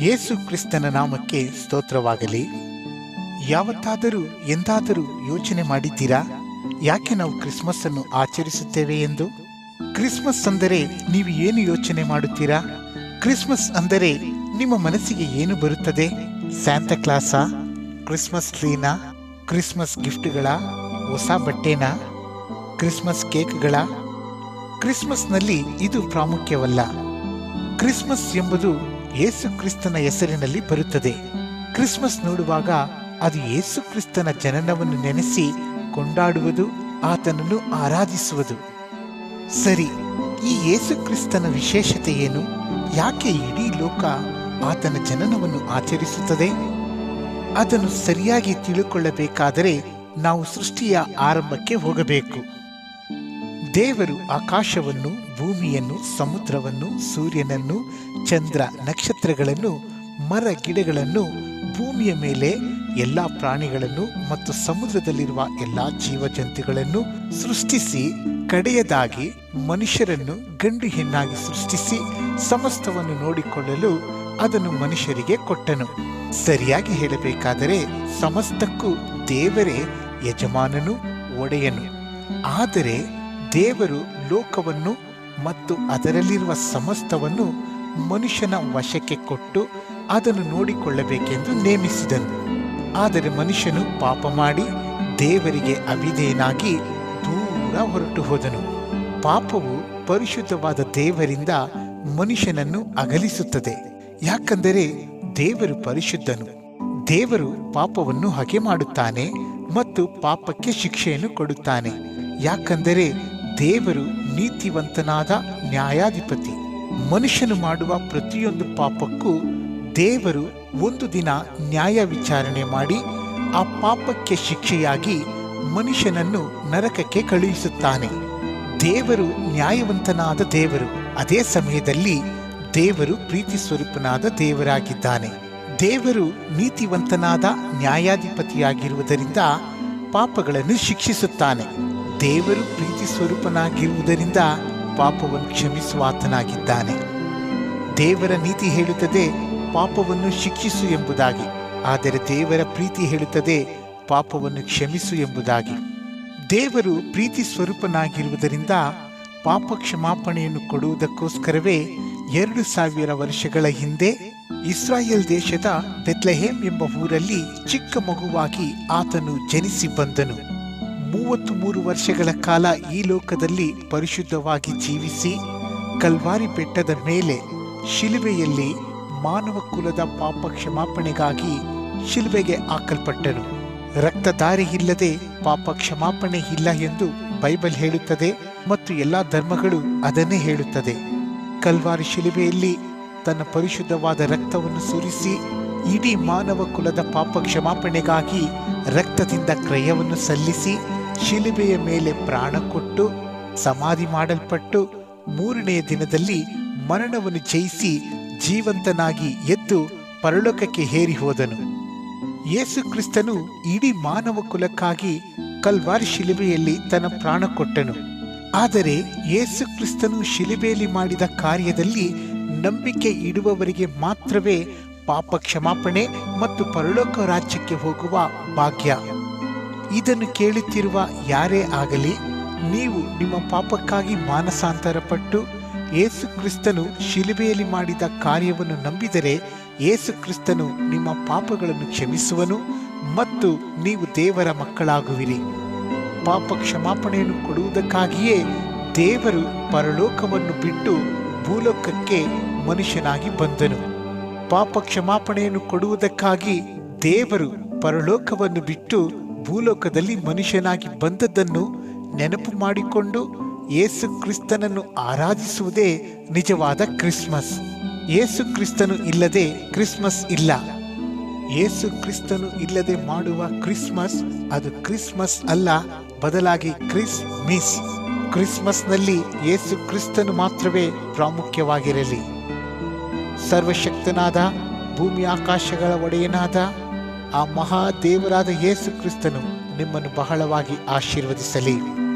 ಯೇಸು ಕ್ರಿಸ್ತನ ನಾಮಕ್ಕೆ ಸ್ತೋತ್ರವಾಗಲಿ. ಯಾವತ್ತಾದರೂ ಎಂದಾದರೂ ಯೋಚನೆ ಮಾಡಿದ್ದೀರಾ? ಯಾಕೆ ನಾವು ಕ್ರಿಸ್ಮಸ್ ಅನ್ನು ಆಚರಿಸುತ್ತೇವೆ ಎಂದು? ಕ್ರಿಸ್ಮಸ್ ಅಂದರೆ ನೀವು ಏನು ಯೋಚನೆ ಮಾಡುತ್ತೀರಾ? ಕ್ರಿಸ್ಮಸ್ ಅಂದರೆ ನಿಮ್ಮ ಮನಸ್ಸಿಗೆ ಏನು ಬರುತ್ತದೆ? ಸ್ಯಾಂತ ಕ್ಲಾಸಾ? ಕ್ರಿಸ್ಮಸ್ ಟ್ರೀನಾ? ಕ್ರಿಸ್ಮಸ್ ಗಿಫ್ಟ್ಗಳ? ಹೊಸ ಬಟ್ಟೆನಾ? ಕ್ರಿಸ್ಮಸ್ ಕೇಕ್ಗಳ? ಕ್ರಿಸ್ಮಸ್ನಲ್ಲಿ ಇದು ಪ್ರಾಮುಖ್ಯವಲ್ಲ. ಕ್ರಿಸ್ಮಸ್ ಎಂಬುದು ಯೇಸು ಕ್ರಿಸ್ತನ ಹೆಸರಿನಲ್ಲಿ ಬರುತ್ತದೆ. ಕ್ರಿಸ್ಮಸ್ ನೋಡುವಾಗ ಅದು ಯೇಸು ಕ್ರಿಸ್ತನ ಜನನವನ್ನು ನೆನೆಸಿ ಕೊಂಡಾಡುವುದು, ಆತನನ್ನು ಆರಾಧಿಸುವುದು. ಸರಿ, ಈ ಯೇಸು ಕ್ರಿಸ್ತನ ವಿಶೇಷತೆ ಏನು ಯಾಕೆ ಇಡೀ ಲೋಕ ಆತನ ಜನನವನ್ನು ಆಚರಿಸುತ್ತದೆ? ಅದನ್ನು ಸರಿಯಾಗಿ ತಿಳುಕೊಳ್ಳಬೇಕಾದರೆ ನಾವು ಸೃಷ್ಟಿಯ ಆರಂಭಕ್ಕೆ ಹೋಗಬೇಕು. ದೇವರು ಆಕಾಶವನ್ನು, ಭೂಮಿಯನ್ನು, ಸಮುದ್ರವನ್ನು, ಸೂರ್ಯನನ್ನು, ಚಂದ್ರ ನಕ್ಷತ್ರಗಳನ್ನು, ಮರ ಗಿಡಗಳನ್ನು, ಭೂಮಿಯ ಮೇಲೆ ಎಲ್ಲ ಪ್ರಾಣಿಗಳನ್ನು ಮತ್ತು ಸಮುದ್ರದಲ್ಲಿರುವ ಎಲ್ಲ ಜೀವಜಂತುಗಳನ್ನು ಸೃಷ್ಟಿಸಿ, ಕಡೆಯದಾಗಿ ಮನುಷ್ಯರನ್ನು ಗಂಡು ಹೆಣ್ಣಾಗಿ ಸೃಷ್ಟಿಸಿ ಸಮಸ್ತವನ್ನು ನೋಡಿಕೊಳ್ಳಲು ಅದನ್ನು ಮನುಷ್ಯರಿಗೆ ಕೊಟ್ಟನು. ಸರಿಯಾಗಿ ಹೇಳಬೇಕಾದರೆ ಸಮಸ್ತಕ್ಕೂ ದೇವರೇ ಯಜಮಾನನು, ಒಡೆಯನು. ಆದರೆ ದೇವರು ಲೋಕವನ್ನು ಮತ್ತು ಅದರಲ್ಲಿರುವ ಸಮಸ್ತವನ್ನು ಮನುಷ್ಯನ ವಶಕ್ಕೆ ಕೊಟ್ಟು ಅದನ್ನು ನೋಡಿಕೊಳ್ಳಬೇಕೆಂದು ನೇಮಿಸಿದನು. ಆದರೆ ಮನುಷ್ಯನು ಪಾಪ ಮಾಡಿ ದೇವರಿಗೆ ಅವಿಧೇಯನಾಗಿ ದೂರ ಹೊರಟು ಹೋದನು. ಪಾಪವು ಪರಿಶುದ್ಧವಾದ ದೇವರಿಂದ ಮನುಷ್ಯನನ್ನು ಅಗಲಿಸುತ್ತದೆ. ಯಾಕಂದರೆ ದೇವರು ಪರಿಶುದ್ಧನು. ದೇವರು ಪಾಪವನ್ನು ಹಗೆ ಮಾಡುತ್ತಾನೆ ಮತ್ತು ಪಾಪಕ್ಕೆ ಶಿಕ್ಷೆಯನ್ನು ಕೊಡುತ್ತಾನೆ. ಯಾಕಂದರೆ ದೇವರು ನೀತಿವಂತನಾದ ನ್ಯಾಯಾಧಿಪತಿ. ಮನುಷ್ಯನು ಮಾಡುವ ಪ್ರತಿಯೊಂದು ಪಾಪಕ್ಕೂ ದೇವರು ಒಂದು ದಿನ ನ್ಯಾಯ ವಿಚಾರಣೆ ಮಾಡಿ, ಆ ಪಾಪಕ್ಕೆ ಶಿಕ್ಷೆಯಾಗಿ ಮನುಷ್ಯನನ್ನು ನರಕಕ್ಕೆ ಕಳುಹಿಸುತ್ತಾನೆ. ದೇವರು ನ್ಯಾಯವಂತನಾದ ದೇವರು, ಅದೇ ಸಮಯದಲ್ಲಿ ದೇವರು ಪ್ರೀತಿ ಸ್ವರೂಪನಾದ ದೇವರಾಗಿದ್ದಾನೆ. ದೇವರು ನೀತಿವಂತನಾದ ನ್ಯಾಯಾಧಿಪತಿಯಾಗಿರುವುದರಿಂದ ಪಾಪಗಳನ್ನು ಶಿಕ್ಷಿಸುತ್ತಾನೆ. ದೇವರು ಪ್ರೀತಿ ಸ್ವರೂಪನಾಗಿರುವುದರಿಂದ ಪಾಪವನ್ನು ಕ್ಷಮಿಸುವಾತನಾಗಿದ್ದಾನೆ ದೇವರ ನೀತಿ ಹೇಳುತ್ತದೆ, ಪಾಪವನ್ನು ಶಿಕ್ಷಿಸು ಎಂಬುದಾಗಿ. ಆದರೆ ದೇವರ ಪ್ರೀತಿ ಹೇಳುತ್ತದೆ, ಪಾಪವನ್ನು ಕ್ಷಮಿಸು ಎಂಬುದಾಗಿ. ದೇವರು ಪ್ರೀತಿ ಸ್ವರೂಪನಾಗಿರುವುದರಿಂದ ಪಾಪ ಕ್ಷಮಾಪಣೆಯನ್ನು ಕೊಡುವುದಕ್ಕೋಸ್ಕರವೇ ಎರಡು ಸಾವಿರ ವರ್ಷಗಳ ಹಿಂದೆ ಇಸ್ರಾಯೇಲ್ ದೇಶದ ಬೆತ್ಲೆಹೇಮ್ ಎಂಬ ಊರಲ್ಲಿ ಚಿಕ್ಕ ಮಗುವಾಗಿ ಆತನು ಜನಿಸಿ ಬಂದನು. ಮೂವತ್ತು ಮೂರು ವರ್ಷಗಳ ಕಾಲ ಈ ಲೋಕದಲ್ಲಿ ಪರಿಶುದ್ಧವಾಗಿ ಜೀವಿಸಿ ಕಲ್ವಾರಿ ಬೆಟ್ಟದ ಮೇಲೆ ಶಿಲುಬೆಯಲ್ಲಿ ಮಾನವ ಕುಲದ ಪಾಪ ಕ್ಷಮಾಪಣೆಗಾಗಿ ಶಿಲುಬೆಗೆ ಹಾಕಲ್ಪಟ್ಟನು. ರಕ್ತದಾರಿ ಇಲ್ಲದೆ ಪಾಪ ಕ್ಷಮಾಪಣೆ ಇಲ್ಲ ಎಂದು ಬೈಬಲ್ ಹೇಳುತ್ತದೆ ಮತ್ತು ಎಲ್ಲ ಧರ್ಮಗಳು ಅದನ್ನೇ ಹೇಳುತ್ತದೆ. ಕಲ್ವಾರಿ ಶಿಲುಬೆಯಲ್ಲಿ ತನ್ನ ಪರಿಶುದ್ಧವಾದ ರಕ್ತವನ್ನು ಸುರಿಸಿ ಇಡೀ ಮಾನವ ಕುಲದ ಪಾಪ ಕ್ಷಮಾಪಣೆಗಾಗಿ ರಕ್ತದಿಂದ ಕ್ರಯವನ್ನು ಸಲ್ಲಿಸಿ ಶಿಲುಬೆಯ ಮೇಲೆ ಪ್ರಾಣ ಕೊಟ್ಟು, ಸಮಾಧಿ ಮಾಡಲ್ಪಟ್ಟು, ಮೂರನೆಯ ದಿನದಲ್ಲಿ ಮರಣವನ್ನು ಜಯಿಸಿ ಜೀವಂತನಾಗಿ ಎದ್ದು ಪರಲೋಕಕ್ಕೆ ಹೇರಿ ಹೋದನು. ಯೇಸು ಕ್ರಿಸ್ತನು ಇಡೀ ಮಾನವ ಕುಲಕ್ಕಾಗಿ ಕಲ್ವಾರಿ ಶಿಲುಬೆಯಲ್ಲಿ ತನ್ನ ಪ್ರಾಣ ಕೊಟ್ಟನು. ಆದರೆ ಯೇಸು ಕ್ರಿಸ್ತನು ಶಿಲುಬೆಯಲ್ಲಿ ಮಾಡಿದ ಕಾರ್ಯದಲ್ಲಿ ನಂಬಿಕೆ ಇಡುವವರಿಗೆ ಮಾತ್ರವೇ ಪಾಪ ಕ್ಷಮಾಪಣೆ ಮತ್ತು ಪರಲೋಕ ರಾಜ್ಯಕ್ಕೆ ಹೋಗುವ ಭಾಗ್ಯ. ಇದನ್ನು ಕೇಳುತ್ತಿರುವ ಯಾರೇ ಆಗಲಿ, ನೀವು ನಿಮ್ಮ ಪಾಪಕ್ಕಾಗಿ ಮಾನಸಾಂತರಪಟ್ಟು ಯೇಸು ಕ್ರಿಸ್ತನು ಶಿಲುಬೆಯಲ್ಲಿ ಮಾಡಿದ ಕಾರ್ಯವನ್ನು ನಂಬಿದರೆ ಯೇಸು ಕ್ರಿಸ್ತನು ನಿಮ್ಮ ಪಾಪಗಳನ್ನು ಕ್ಷಮಿಸುವನು ಮತ್ತು ನೀವು ದೇವರ ಮಕ್ಕಳಾಗುವಿರಿ. ಪಾಪ ಕ್ಷಮಾಪಣೆಯನ್ನು ಕೊಡುವುದಕ್ಕಾಗಿಯೇ ದೇವರು ಪರಲೋಕವನ್ನು ಬಿಟ್ಟು ಭೂಲೋಕಕ್ಕೆ ಮನುಷ್ಯನಾಗಿ ಬಂದನು. ಪಾಪ ಕ್ಷಮಾಪಣೆಯನ್ನು ಕೊಡುವುದಕ್ಕಾಗಿ ದೇವರು ಪರಲೋಕವನ್ನು ಬಿಟ್ಟು ಭೂಲೋಕದಲ್ಲಿ ಮನುಷ್ಯನಾಗಿ ಬಂದದ್ದನ್ನು ನೆನಪು ಮಾಡಿಕೊಂಡು ಏಸು ಕ್ರಿಸ್ತನನ್ನು ಆರಾಧಿಸುವುದೇ ನಿಜವಾದ ಕ್ರಿಸ್ಮಸ್. ಏಸು ಕ್ರಿಸ್ತನು ಇಲ್ಲದೆ ಕ್ರಿಸ್ಮಸ್ ಇಲ್ಲ. ಏಸು ಕ್ರಿಸ್ತನು ಇಲ್ಲದೆ ಮಾಡುವ ಕ್ರಿಸ್ಮಸ್ ಅದು ಕ್ರಿಸ್ಮಸ್ ಅಲ್ಲ, ಬದಲಾಗಿ ಕ್ರಿಸ್ ಮಿಸ್ ಕ್ರಿಸ್ಮಸ್ನಲ್ಲಿ ಏಸು ಕ್ರಿಸ್ತನು ಮಾತ್ರವೇ ಪ್ರಾಮುಖ್ಯವಾಗಿರಲಿ. ಸರ್ವಶಕ್ತನಾದ ಭೂಮಿ ಆಕಾಶಗಳ ಒಡೆಯನಾದ ಆ ಮಹಾದೇವರಾದ ಯೇಸು ಕ್ರಿಸ್ತನು ನಿಮ್ಮನ್ನು ಬಹಳವಾಗಿ ಆಶೀರ್ವದಿಸಲಿ.